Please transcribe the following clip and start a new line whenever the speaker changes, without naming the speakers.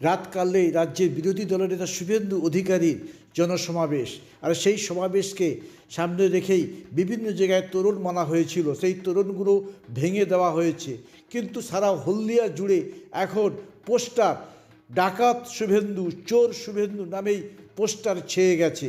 রাত কালেই রাজ্যের বিরোধী দলের নেতা শুভেন্দু অধিকারীর জনসমাবেশ। আর সেই সমাবেশকে সামনে রেখেই বিভিন্ন জায়গায় তোরণ মানা হয়েছিল। সেই তোরণগুলো ভেঙে দেওয়া হয়েছে। কিন্তু সারা হলদিয়া জুড়ে এখন পোস্টার, ডাকাত শুভেন্দু, চোর শুভেন্দু নামেই পোস্টার ছেয়ে গেছে।